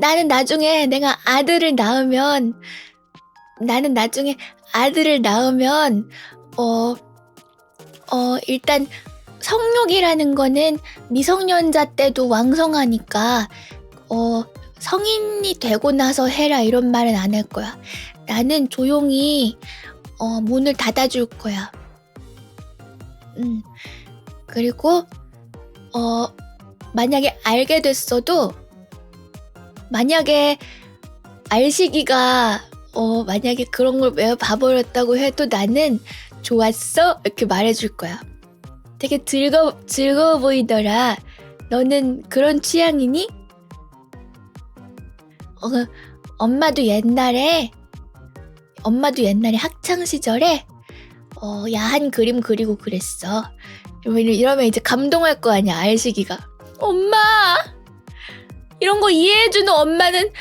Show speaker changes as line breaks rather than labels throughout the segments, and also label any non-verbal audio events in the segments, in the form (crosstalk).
나는 나중에 내가 아들을 낳으면 나는 나중에 아들을 낳으면 어 어, 일단 성욕이라는 거는 미성년자 때도 왕성하니까 어 성인이 되고 나서 해라 이런 말은 안 할 거야. 나는 조용히 어 문을 닫아줄 거야. 음 그리고 어 만약에 알게 됐어도 만약에 알시기가 어 만약에 그런 걸왜 봐버렸다고 해도 나는 좋았어 이렇게 말해줄 거야. 되게 즐거 즐거워 보이더라. 너는 그런 취향이니? 어, 엄마도 옛날에 엄마도 옛날에 학창 시절에 어, 야한 그림 그리고 그랬어. 이러면, 이제 감동할 거 아니야 알시기가. 엄마 이런 거 이해해주는 엄마는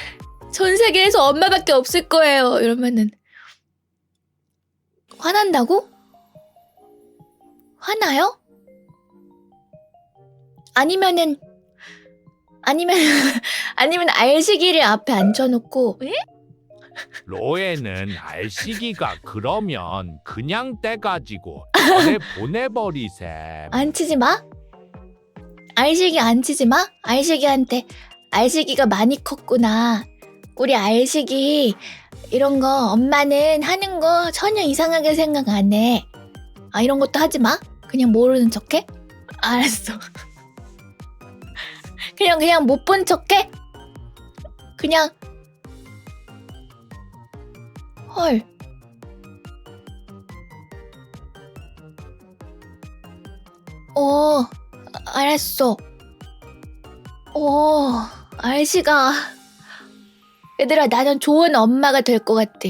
전 세계에서 엄마밖에 없을 거예요. 이러면은 화난다고? 화나요? 아니면은 아니면 (laughs) 아니면 알시기를 앞에 앉혀놓고 에?
로에는 알시기가 그러면 그냥 떼가지고 절에 (laughs) 보내버리셈.
앉히지 마. 알시기 앉히지 마. 알시기한테 알시기가 많이 컸구나. 우리 알시기 이런 거 엄마는 하는 거 전혀 이상하게 생각 안 해. 아 이런 것도 하지 마. 그냥 모르는 척 해. 알았어. (laughs) 그냥 그냥 못 본 척 해. 그냥 헐. 어, 알았어. 어, 알시가. 얘들아, 나는 좋은 엄마가 될 것 같아.